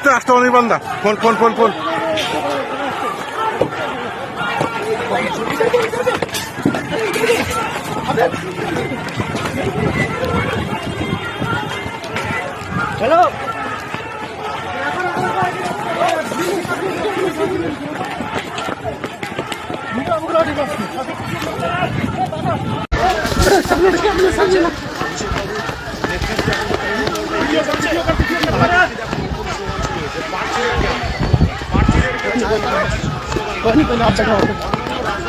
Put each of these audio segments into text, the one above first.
আসতে আসতে Anirban da phone phone phone phone. Hello पानी पहले आप जगह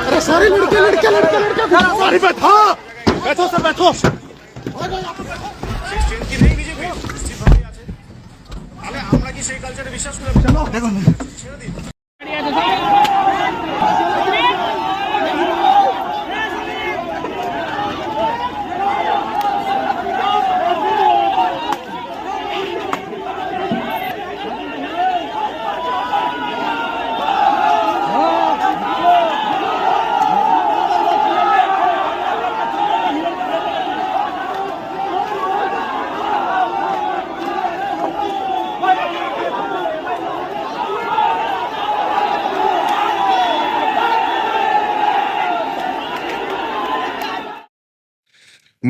अरे सारे लड़के लड़के लड़के लड़के। सारे बैठो। बैठो सर बैठो। আমরা কি সেই কালচারে বিশ্বাস করে দেখুন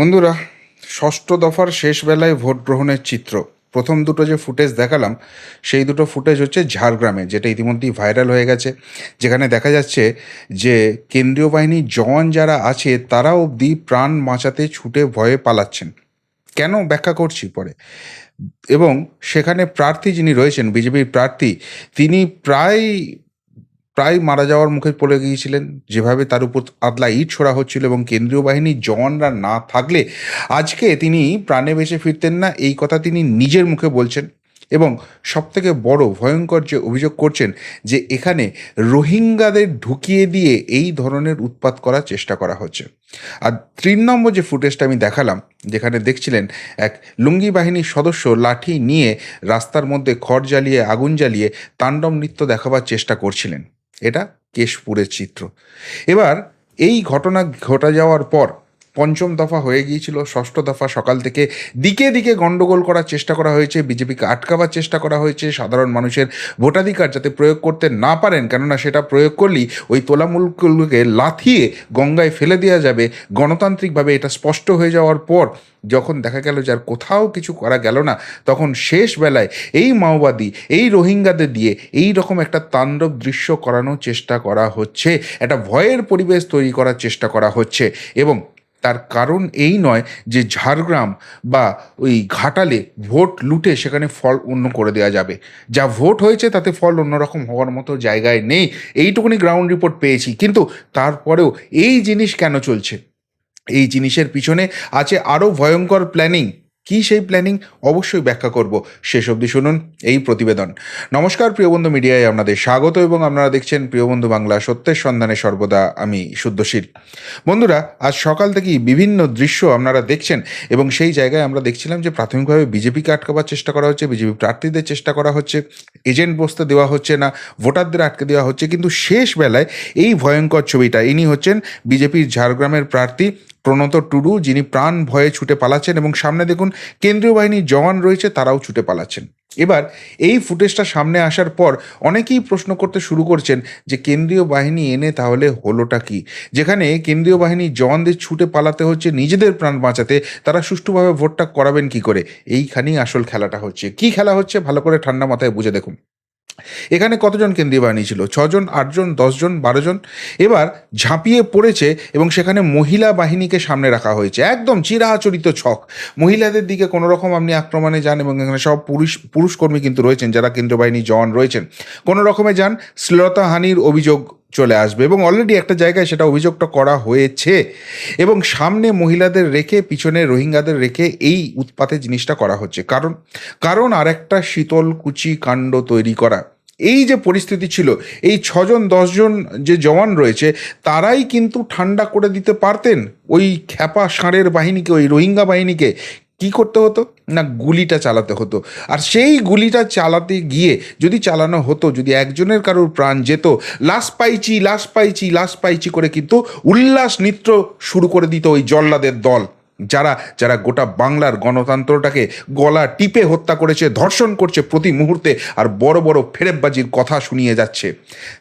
বন্ধুরা, ষষ্ঠ দফার শেষ বেলায় ভোট গ্রহণের চিত্র। প্রথম দুটো যে ফুটেজ দেখালাম, সেই দুটো ফুটেজ হচ্ছে ঝাড়গ্রামে, যেটা ইতিমধ্যেই ভাইরাল হয়ে গেছে। যেখানে দেখা যাচ্ছে যে কেন্দ্রীয় বাহিনীর জওয়ান যারা আছে, তারা অবধি প্রাণ বাঁচাতে ছুটে ভয়ে পালাচ্ছেন। কেন ব্যাখ্যা করছি পরে? এবং সেখানে প্রার্থী যিনি রয়েছেন, বিজেপির প্রার্থী, তিনি প্রায় প্রায় মারা যাওয়ার মুখে পড়ে গিয়েছিলেন। যেভাবে তার উপর আদলা ইট ছোড়া হচ্ছিল এবং কেন্দ্রীয় বাহিনীর জওয়ানরা না থাকলে আজকে তিনি প্রাণে বেঁচে ফিরতেন না, এই কথা তিনি নিজের মুখে বলছেন। এবং সবথেকে বড় ভয়ঙ্কর যে অভিযোগ করছেন যে এখানে রোহিঙ্গাদের ঢুকিয়ে দিয়ে এই ধরনের উৎপাত করার চেষ্টা করা হচ্ছে। আর তিন নম্বর যে ফুটেজটা আমি দেখালাম, যেখানে দেখছিলেন এক লুঙ্গি বাহিনীর সদস্য লাঠি নিয়ে রাস্তার মধ্যে খড় জ্বালিয়ে, আগুন জ্বালিয়ে তাণ্ডব নৃত্য দেখাবার চেষ্টা করছিলেন। এটা কেশপুরের চিত্র। এবার এই ঘটনা ঘটা যাওয়ার পর পঞ্চম দফা হয়ে গিয়েছিল, ষষ্ঠ দফা সকাল থেকে দিকে দিকে গণ্ডগোল করার চেষ্টা করা হয়েছে, বিজেপিকে আটকাবার চেষ্টা করা হয়েছে, সাধারণ মানুষের ভোটাধিকার যাতে প্রয়োগ করতে না পারেন, কেননা সেটা প্রয়োগ করলেই ওই তোলামূলগুলোকে লাথিয়ে গঙ্গায় ফেলে দেওয়া যাবে। গণতান্ত্রিকভাবে এটা স্পষ্ট হয়ে যাওয়ার পর যখন দেখা গেল যার কোথাও কিছু করা গেল না, তখন শেষ বেলায় এই মাওবাদী, এই রোহিঙ্গাদের দিয়ে এই রকম একটা তাণ্ডব দৃশ্য করানোর চেষ্টা করা হচ্ছে। একটা ভয়ের পরিবেশ তৈরি করার চেষ্টা করা হচ্ছে এবং তার কারণ এই নয় যে ঝাড়গ্রাম বা ওই ঘাটালে ভোট লুটে সেখানে ফল অন্য করে দেওয়া যাবে। যা ভোট হয়েছে তাতে ফল অন্যরকম হওয়ার মতো জায়গায় নেই। এইটুকুনি গ্রাউন্ড রিপোর্ট পেয়েছি। কিন্তু তারপরেও এই জিনিস কেন চলছে? এই জিনিসের পিছনে আছে আরও ভয়ঙ্কর প্ল্যানিং কি সেই প্ল্যানিং অবশ্যই ব্যাখ্যা করব। শেষ অবধি শুনুন এই প্রতিবেদন। নমস্কার প্রিয় বন্ধু মিডিয়ায় আপনাদের স্বাগত এবং আপনারা দেখছেন প্রিয় বন্ধু বাংলা সত্যের সন্ধানে সর্বদা আমি শুদ্ধশীল। বন্ধুরা, আজ সকাল থেকেই বিভিন্ন দৃশ্য আপনারা দেখছেন এবং সেই জায়গায় আমরা দেখছিলাম যে প্রাথমিকভাবে বিজেপিকে আটকাবার চেষ্টা করা হচ্ছে, বিজেপি প্রার্থীদের চেষ্টা করা হচ্ছে, এজেন্ট বসতে দেওয়া হচ্ছে না, ভোটারদের আটকে দেওয়া হচ্ছে, কিন্তু শেষ বেলায় এই ভয়ঙ্কর ছবিটা, ইনি হচ্ছেন বিজেপির ঝাড়গ্রামের প্রার্থী প্রণত টুডু, যিনি প্রাণ ভয়ে ছুটে পালাচ্ছেন এবং সামনে দেখুন কেন্দ্রীয় বাহিনীর জওয়ান রয়েছে, তারাও ছুটে পালাচ্ছেন। এবার এই ফুটেজটা সামনে আসার পর অনেকেই প্রশ্ন করতে শুরু করছেন যে কেন্দ্রীয় বাহিনী এনে তাহলে হলোটা কি? যেখানে কেন্দ্রীয় বাহিনী জওয়ানদের ছুটে পালাতে হচ্ছে, নিজেদের প্রাণ বাঁচাতে তারা সুষ্ঠুভাবে ভোটটা করাবেন কি করে? এইখানেই আসল খেলাটা হচ্ছে। কি খেলা হচ্ছে? ভালো করে ঠান্ডা মাথায় বুঝে দেখুন। এখানে কতজন কেন্দ্রীয় বাহিনী ছিল? ছজন, আটজন, দশজন, বারোজন? এবার ঝাঁপিয়ে পড়েছে এবং সেখানে মহিলা বাহিনীকে সামনে রাখা হয়েছে। একদম চিরাচরিত ছক। মহিলাদের দিকে কোনো রকম আপনি আক্রমণে যান এবং এখানে সব পুরুষ, পুরুষকর্মী কিন্তু রয়েছেন, যারা কেন্দ্রীয় বাহিনী জওয়ান রয়েছেন। কোনো রকমে যান শ্লীলতাহানির অভিযোগ চলে আসবে এবং অলরেডি একটা জায়গায় সেটা অভিযোগটা করা হয়েছে এবং সামনে মহিলাদের রেখে, পিছনে রোহিঙ্গাদের রেখে এই উৎপাতে জিনিসটা করা হচ্ছে। কারণ কারণ আরেকটা শীতল কুচি কাণ্ড তৈরি করা। এই যে পরিস্থিতি ছিল, এই ছজন, দশজন যে জওয়ান রয়েছে, তারাই কিন্তু ঠান্ডা করে দিতে পারতেন। ওই খ্যাপা ষাঁড়ের বাহিনীকে, ওই রোহিঙ্গা বাহিনীকে কি করতে হতো? না গুলিটা চালাতে হতো। আর সেই গুলিটা চালাতে গিয়ে যদি চালানো হতো, যদি একজনের কারোর প্রাণ যেত, লাশ পাইছি লাশ পাইছি লাশ পাইছি করে কিন্তু উল্লাস নৃত্য শুরু করে দিত ওই জল্লাদের দল। যারা যারা গোটা বাংলার গণতন্ত্রটাকে গলা টিপে হত্যা করেছে, ধর্ষণ করছে প্রতি মুহূর্তে, আর বড় বড় ফেরেববাজির কথা শুনিয়ে যাচ্ছে।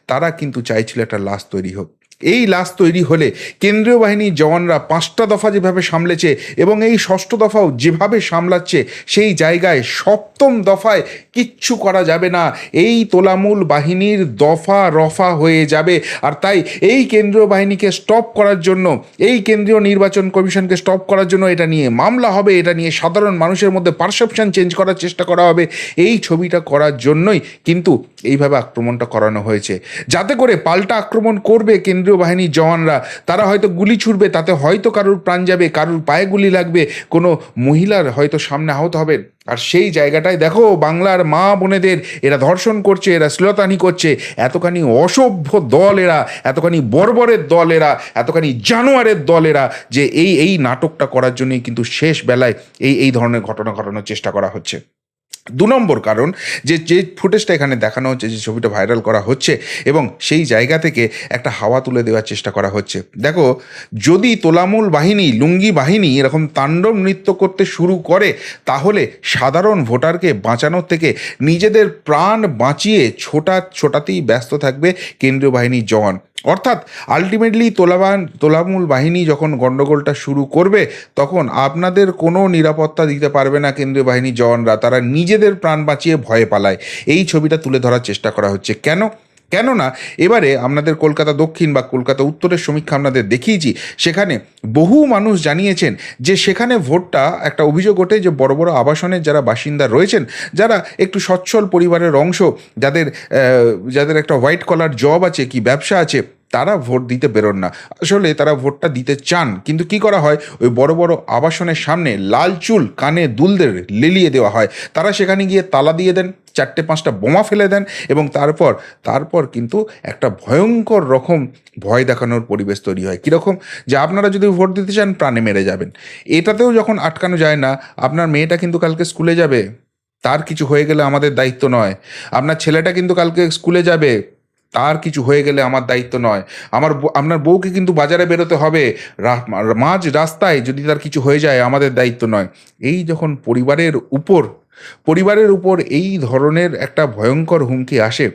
তারা কিন্তু চাইছিল একটা লাশ তৈরি হোক। এই লাশ তৈরি হলে কেন্দ্রীয় বাহিনীর জওয়ানরা পাঁচটা দফা যেভাবে সামলেছে এবং এই ষষ্ঠ দফাও যেভাবে সামলাচ্ছে, সেই জায়গায় সপ্তম দফায় কিচ্ছু করা যাবে না। এই তোলামূল বাহিনীর দফা রফা হয়ে যাবে। আর তাই এই কেন্দ্রীয় বাহিনীকে স্টপ করার জন্য, এই কেন্দ্রীয় নির্বাচন কমিশনকে স্টপ করার জন্য এটা নিয়ে মামলা হবে, এটা নিয়ে সাধারণ মানুষের মধ্যে পারসেপশন চেঞ্জ করার চেষ্টা করা হবে। এই ছবিটা করার জন্যই কিন্তু এইভাবে আক্রমণটা করানো হয়েছে। যাতে করে পাল্টা আক্রমণ করবে কেন্দ্রীয় বাহিনীর জওয়ানরা, তারা হয়তো গুলি ছুড়বে, তাতে হয়তো কারুর প্রাণ যাবে, কারুর পায়ে গুলি লাগবে, কোনো মহিলার হয়তো সামনে আহত হবে আর সেই জায়গাটায় দেখো, বাংলার মা বোনেদের, এরা ধর্ষণ করছে, এরা শ্লীলতানি করছে, এতখানি অসভ্য দল এরা, এতখানি বর্বরের দল এরা, এতখানি জানোয়ারের দল এরা, যে এই এই নাটকটা করার জন্যই কিন্তু শেষ বেলায় এই এই ধরনের ঘটনা ঘটানোর চেষ্টা করা হচ্ছে। দু নম্বর কারণ যে যে ফুটেজটা এখানে দেখানো হচ্ছে, যে ছবিটা ভাইরাল করা হচ্ছে এবং সেই জায়গা থেকে একটা হাওয়া তুলে দেওয়ার চেষ্টা করা হচ্ছে। দেখো, যদি তোলামূল বাহিনী, লুঙ্গি বাহিনী এরকম তাণ্ডব নৃত্য করতে শুরু করে, তাহলে সাধারণ ভোটারকে বাঁচানোর থেকে নিজেদের প্রাণ বাঁচিয়ে ছোটা, ছোটাতেই ব্যস্ত থাকবে কেন্দ্রীয় বাহিনীর জওয়ান। অর্থাৎ আলটিমেটলি তোলাবান, তোলামূল বাহিনী যখন গণ্ডগোলটা শুরু করবে, তখন আপনাদের কোনো নিরাপত্তা দিতে পারবে না কেন্দ্রীয় বাহিনীর জওয়ানরা। তারা নিজেদের প্রাণ বাঁচিয়ে ভয়ে পালায়। এই ছবিটা তুলে ধরার চেষ্টা করা হচ্ছে। কেন? কেননা এবারে আপনাদের কলকাতা দক্ষিণ বা কলকাতা উত্তরের সমীক্ষা আপনাদের দেখিয়েছি, সেখানে বহু মানুষ জানিয়েছেন যে সেখানে ভোটটা একটা অভিযোগ ওঠে যে বড় বড় আবাসনের যারা বাসিন্দা রয়েছেন, যারা একটু সচ্ছল পরিবারের অংশ, যাদের যাদের একটা হোয়াইট কলার জব আছে, কি ব্যবসা আছে তারা ভোট দিতে বেরোন না। আসলে তারা ভোটটা দিতে চান, কিন্তু কি করা হয়? ওই বড় বড় আবাসনের সামনে লাল চুল কানে দুলদের লেলিয়ে দেওয়া হয়। তারা সেখানে গিয়ে তালা দিয়ে দেন, চারটে পাঁচটা বোমা ফেলে দেন এবং তারপর তারপর কিন্তু একটা ভয়ঙ্কর রকম ভয় দেখানোর পরিবেশ তৈরি হয়। কীরকম? যে আপনারা যদি ভোট দিতে চান, প্রাণে মেরে যাবেন। এটাতেও যখন আটকানো যায় না, আপনার মেয়েটা কিন্তু কালকে স্কুলে যাবে। তার কিছু হয়ে গেলে আমাদের দায়িত্ব নয়। আপনার ছেলেটা কিন্তু কালকে স্কুলে যাবে। তার কিছু হয়ে গেলে আমার দায়িত্ব নয়। আমার আপনার বউকে কিন্তু বাজারে বেরোতে হবে। মাঝ রাস্তায় যদি তার কিছু হয়ে যায়, আমাদের দায়িত্ব নয়। এই যখন পরিবারের উপর পরিবারের উপর এই ধরনের একটা ভয়ঙ্কর হুমকি আসে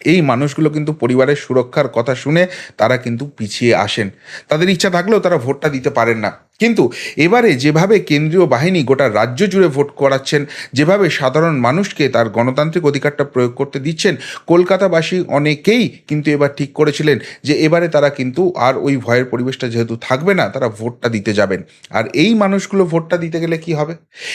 এই মানুষগুলো কিন্তু পরিবারের সুরক্ষার কথা শুনে তারা কিন্তু পিছিয়ে আসেন। তাদের ইচ্ছা থাকলেও তারা ভোটটা দিতে পারেন না। কিন্তু এবারে যেভাবে কেন্দ্রীয় বাহিনী গোটা রাজ্য জুড়ে ভোট করাচ্ছেন, যেভাবে সাধারণ মানুষকে তার গণতান্ত্রিক অধিকারটা প্রয়োগ করতে দিচ্ছেন, কলকাতাবাসী অনেকেই কিন্তু এবার ঠিক করেছিলেন যে এবারে তারা কিন্তু আর ওই ভয়ের পরিবেশটা যেহেতু থাকবে না, তারা ভোটটা দিতে যাবেন। আর এই মানুষগুলো ভোটটা দিতে গেলে কি হবে?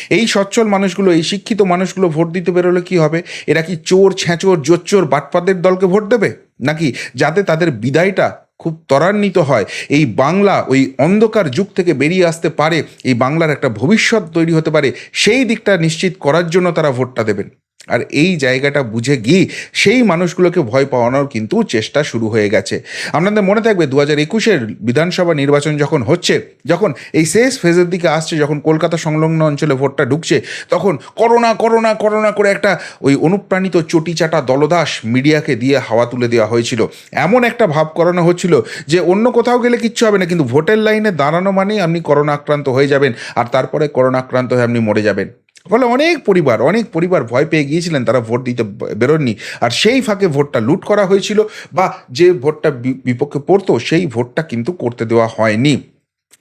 এই সচ্ছল মানুষগুলো, এই শিক্ষিত মানুষগুলো ভোট দিতে বেরোলে কি হবে? এরা কি চোর, ছ্যাঁচোর, জোচ্চোর, বাটপাদের দলকে ভোট দেবে? নাকি যাতে তাদের বিদায়টা খুব ত্বরান্বিত হয়? এই বাংলা ওই অন্ধকার যুগ থেকে বেরিয়ে আসতে পারে, এই বাংলার একটা ভবিষ্যৎ তৈরি হতে পারে, সেই দিকটা নিশ্চিত করার জন্য তারা ভোটটা দেবেন। আর এই জায়গাটা বুঝে গিয়ে সেই মানুষগুলোকে ভয় পাওয়ানোর কিন্তু চেষ্টা শুরু হয়ে গেছে। আপনাদের মনে থাকবে দু হাজার একুশের বিধানসভা নির্বাচন যখন হচ্ছে, যখন এই শেষ ফেজের দিকে আসছে, যখন কলকাতা সংলগ্ন অঞ্চলে ভোটটা ঢুকছে, তখন করোনা করোনা করোনা করে একটা ওই অনুপ্রাণিত চটিচাটা দলদাস মিডিয়াকে দিয়ে হাওয়া তুলে দেওয়া হয়েছিল। এমন একটা ভাব করানো হচ্ছিল যে অন্য কোথাও গেলে কিচ্ছু হবে না, কিন্তু ভোটের লাইনে দাঁড়ানো মানেই আপনি করোনা আক্রান্ত হয়ে যাবেন, আর তারপরে করোনা আক্রান্ত হয়ে আপনি মরে যাবেন। ফলে অনেক পরিবার অনেক পরিবার ভয় পেয়ে গিয়েছিলেন, তারা ভোট দিতে বেরোননি। আর সেই ফাঁকে ভোটটা লুট করা হয়েছিল বা যে ভোটটা বিপক্ষে পড়তো, সেই ভোটটা কিন্তু করতে দেওয়া হয়নি।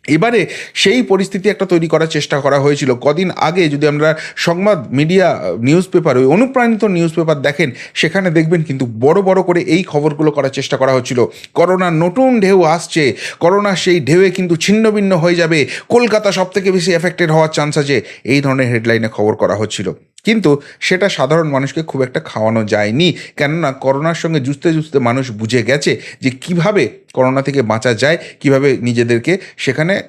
এবারে সেই পরিস্থিতি একটা তৈরি করার চেষ্টা করা হয়েছিল। কদিন আগে যদি আমরা সংবাদ মিডিয়া নিউজ পেপার ওই অনুপ্রাণিত নিউজ পেপার দেখেন, সেখানে দেখবেন কিন্তু বড় বড় করে এই খবরগুলো করার চেষ্টা করা হচ্ছিল। করোনার নতুন ঢেউ আসছে করোনার সেই ঢেউয়ে কিন্তু ছিন্নভিন্ন হয়ে যাবে। কলকাতা সব থেকে বেশি এফেক্টেড হওয়ার চান্স আছে এই ধরনের হেডলাইনে খবর করা হচ্ছিল। কিন্তু সেটা সাধারণ মানুষকে খুব একটা খাওয়ানো যায়নি। কেননা করোনার সঙ্গে যুঝতে যুঝতে মানুষ বুঝে গেছে যে কীভাবে করোনা থেকে বাঁচা যায়, কীভাবে নিজেদেরকে সেখানে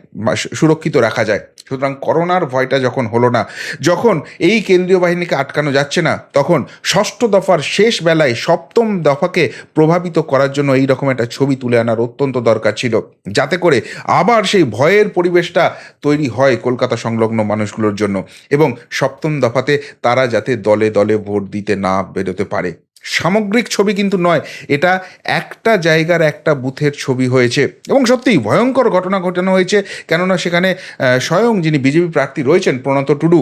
সুরক্ষিত রাখা যায়। সুতরাং করোনার ভয়টা যখন হলো না, যখন এই কেন্দ্রীয় বাহিনীকে আটকানো যাচ্ছে না, তখন ষষ্ঠ দফার শেষ বেলায় সপ্তম দফাকে প্রভাবিত করার জন্য এই রকম একটা ছবি তুলে আনার অত্যন্ত দরকার ছিল। যাতে করে আবার সেই ভয়ের পরিবেশটা তৈরি হয় কলকাতা সংলগ্ন মানুষগুলোর জন্য। এবং সপ্তম দফাতে তারা যাতে দলে দলে ভোট দিতে না বেরোতে পারে। সামগ্রিক ছবি কিন্তু নয়, এটা একটা জায়গার একটা বুথের ছবি হয়েছে। এবং সত্যিই ভয়ঙ্কর ঘটনা ঘটানো হয়েছে, কেননা সেখানে স্বয়ং যিনি বিজেপি প্রার্থী রয়েছেন প্রণত টুডু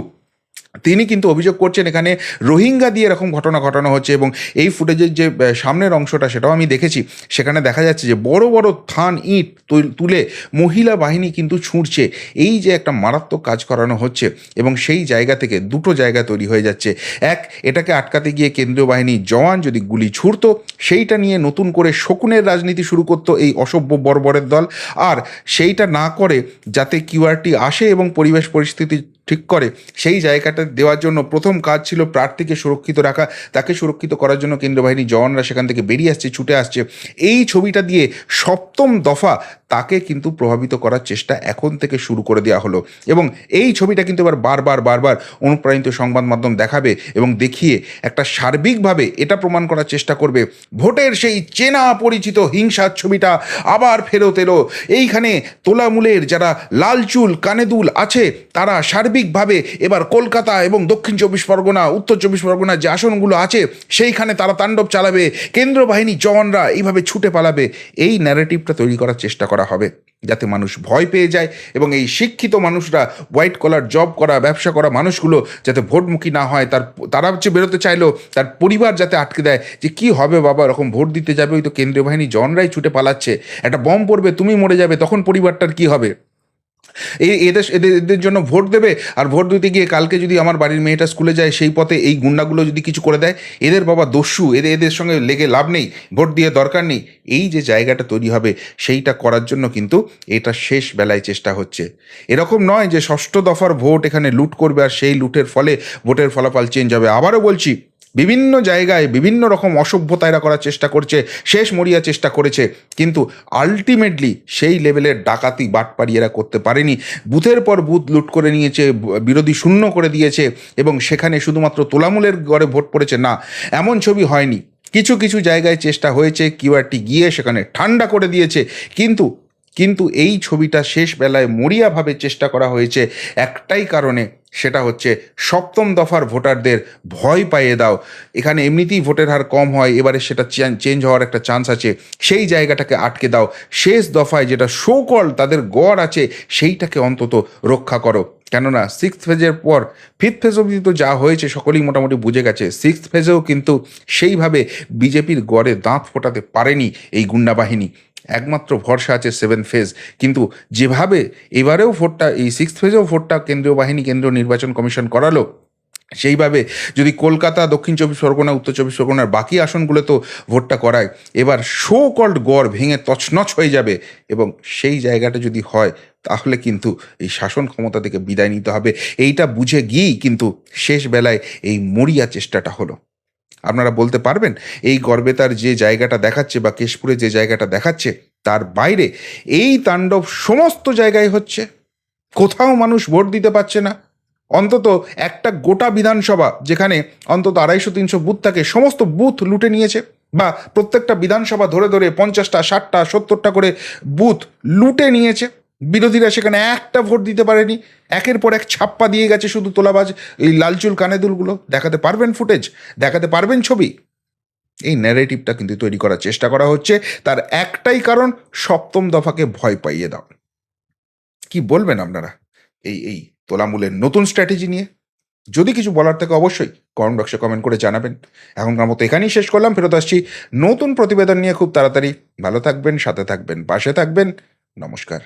তিনি কিন্তু অভিযোগ করছেন এখানে রোহিঙ্গা দিয়ে এরকম ঘটনা ঘটানো হচ্ছে এবং এই ফুটেজের যে সামনের অংশটা সেটাও আমি দেখেছি। সেখানে দেখা যাচ্ছে যে বড় বড় থান, ইট তুল- মহিলা বাহিনী কিন্তু ছুঁড়ছে। এই যে একটা মারাত্মক কাজ করানো হচ্ছে এবং সেই জায়গা থেকে দুটো জায়গা তৈরি হয়ে যাচ্ছে। এক, এটাকে আটকাতে গিয়ে কেন্দ্রীয় বাহিনী জওয়ান যদি গুলি ছুড়তো, সেইটা নিয়ে নতুন করে শকুনের রাজনীতি শুরু করতো এই অসভ্য বর্বরের দল। আর সেইটা না করে যাতে কিউআরটি আসে এবং পরিবেশ পরিস্থিতি ঠিক করে। সেই জায়গাটা দেওয়ার জন্য প্রথম কাজ ছিল প্রার্থীকে সুরক্ষিত রাখা। তাকে সুরক্ষিত করার জন্য কেন্দ্র বাহিনী জওয়ানরা সেখান থেকে বেরিয়ে আসছে, ছুটে আসছে। এই ছবিটা দিয়ে সপ্তম দফা তাকে কিন্তু প্রভাবিত করার চেষ্টা এখন থেকে শুরু করে দেওয়া হলো। এবং এই ছবিটা কিন্তু এবার বারবার বারবার অনুপ্রাণিত সংবাদ মাধ্যম দেখাবে এবং দেখিয়ে একটা সার্বিকভাবে এটা প্রমাণ করার চেষ্টা করবে। ভোটের সেই চেনা পরিচিত হিংসার ছবিটা আবার ফেরত এলো। এইখানে তোলামূলের যারা লাল চুল কানে দুল আছে, তারা সার্বিকভাবে এবার কলকাতা এবং দক্ষিণ চব্বিশ পরগনা, উত্তর চব্বিশ পরগনা যে আসনগুলো আছে, সেইখানে তারা তাণ্ডব চালাবে। কেন্দ্র বাহিনী জওয়ানরা এইভাবে ছুটে পালাবে। এই ন্যারেটিভটা তৈরি করার চেষ্টা করা হবে, যাতে মানুষ ভয় পেয়ে যায় এবং এই শিক্ষিত মানুষরা হোয়াইট কলার জব করা, ব্যবসা করা মানুষগুলো যাতে ভোটমুখী না হয়। তার, তারা হচ্ছে বেরোতে চাইলেও তার পরিবার যাতে আটকে দেয়, যে কি হবে বাবা এরকম ভোট দিতে যাবে, ওই তো কেন্দ্রীয় বাহিনী জনরাই ছুটে পালাচ্ছে। একটা বম পড়বে, তুমি মরে যাবে, তখন পরিবারটার কি হবে? এই এদের এদের জন্য ভোট দেবে, আর ভোট দিতে গিয়ে কালকে যদি আমার বাড়ির মেয়েটা স্কুলে যায়, সেই পথে এই গুন্ডাগুলো যদি কিছু করে দেয়, এদের বাবা দস্যু, এদের এদের সঙ্গে লেগে লাভ নেই, ভোট দিয়ে দরকার নেই। এই যে জায়গাটা তৈরি হবে, সেইটা করার জন্য কিন্তু এটা শেষ বেলায় চেষ্টা হচ্ছে। এরকম নয় যে ষষ্ঠ দফার ভোট এখানে লুট করবে, আর সেই লুটের ফলে ভোটের ফলাফল চেঞ্জ হবে। আবারও বলছি বিভিন্ন জায়গায় বিভিন্ন রকম অসভ্যতা এরা করার চেষ্টা করছে, শেষ মরিয়া চেষ্টা করেছে, কিন্তু আলটিমেটলি সেই লেভেলের ডাকাতি বাটপাড়ি এরা করতে পারেনি। বুথের পর বুথ লুট করে নিয়েছে, বিরোধী শূন্য করে দিয়েছে এবং সেখানে শুধুমাত্র তোলামূলের গড়ে ভোট পড়েছে না, এমন ছবি হয়নি। কিছু কিছু জায়গায় চেষ্টা হয়েছে, কিউআরটি গিয়ে সেখানে ঠান্ডা করে দিয়েছে, কিন্তু কিন্তু এই ছবিটা শেষ বেলায় মরিয়াভাবে চেষ্টা করা হয়েছে। একটাই কারণে সেটা হচ্ছে সপ্তম দফার ভোটারদের ভয় পাইয়ে দাও। এখানে এমনিতেই ভোটের হার কম হয়, এবারে সেটা চেঞ্জ হওয়ার একটা চান্স আছে। সেই জায়গাটাকে আটকে দাও। শেষ দফায় যেটা শোকল তাদের গড় আছে, সেইটাকে অন্তত রক্ষা করো। কেননা সিক্স ফেজের পর ফিফথ ফেজ অবধি তো যা হয়েছে, সকলেই মোটামুটি বুঝে গেছে। সিক্স ফেজেও কিন্তু সেইভাবে বিজেপির গড়ে দাঁত ফোটাতে পারেনি এই গুন্ডা বাহিনী। একমাত্র ভরসা আছে সেভেন ফেজ কিন্তু যেভাবে এবারেও ভোটটা, এই সিক্স ফেজেও ভোটটা কেন্দ্রীয় বাহিনী, কেন্দ্রীয় নির্বাচন কমিশন করালো, সেইভাবে যদি কলকাতা, দক্ষিণ চব্বিশ পরগনা, উত্তর চব্বিশ পরগনার বাকি আসনগুলো তো ভোটটা করায়, এবার শো কল্ড গড় ভেঙে তছনছ হয়ে যাবে এবং সেই জায়গাটা যদি হয়, তাহলে কিন্তু এই শাসন ক্ষমতা থেকে বিদায় নিতে হবে। এইটা বুঝে গিয়েই কিন্তু শেষ বেলায় এই মরিয়া চেষ্টাটা হলো। আপনারা বলতে পারবেন, এই গর্বেতার যে জায়গাটা দেখাচ্ছে বা কেশপুরে যে জায়গাটা দেখাচ্ছে, তার বাইরে এই তাণ্ডব সমস্ত জায়গায় হচ্ছে। কোথাও মানুষ ভোট দিতে পারছে না। অন্তত একটা গোটা বিধানসভা যেখানে অন্তত আড়াইশো, তিনশো বুথ থাকে, সমস্ত বুথ লুটে নিয়েছে বা প্রত্যেকটা বিধানসভা ধরে ধরে পঞ্চাশটা, ষাটটা, সত্তরটা করে বুথ লুটে নিয়েছে। বিরোধীরা সেখানে একটা ভোট দিতে পারেনি। একের পর এক ছাপ্পা দিয়ে গেছে শুধু তোলাবাজ এই লালচুল কানেদুলগুলো। দেখাতে পারবেন ফুটেজ, দেখাতে পারবেন ছবি। এই ন্যারেটিভটা কিন্তু তৈরি করার চেষ্টা করা হচ্ছে। তার একটাই কারণ, সপ্তম দফাকে ভয় পাইয়ে দাও। কি বলবেন আপনারা? এই এই তোলামূলের নতুন স্ট্র্যাটেজি নিয়ে? যদি কিছু বলার থাকে অবশ্যই কমেন্ট বক্সে কমেন্ট করে জানাবেন। এখনকার মতো এখানেই শেষ করলাম। ফেরত আসছি নতুন প্রতিবেদন নিয়ে খুব তাড়াতাড়ি। ভালো থাকবেন, সাথে থাকবেন, পাশে থাকবেন। নমস্কার।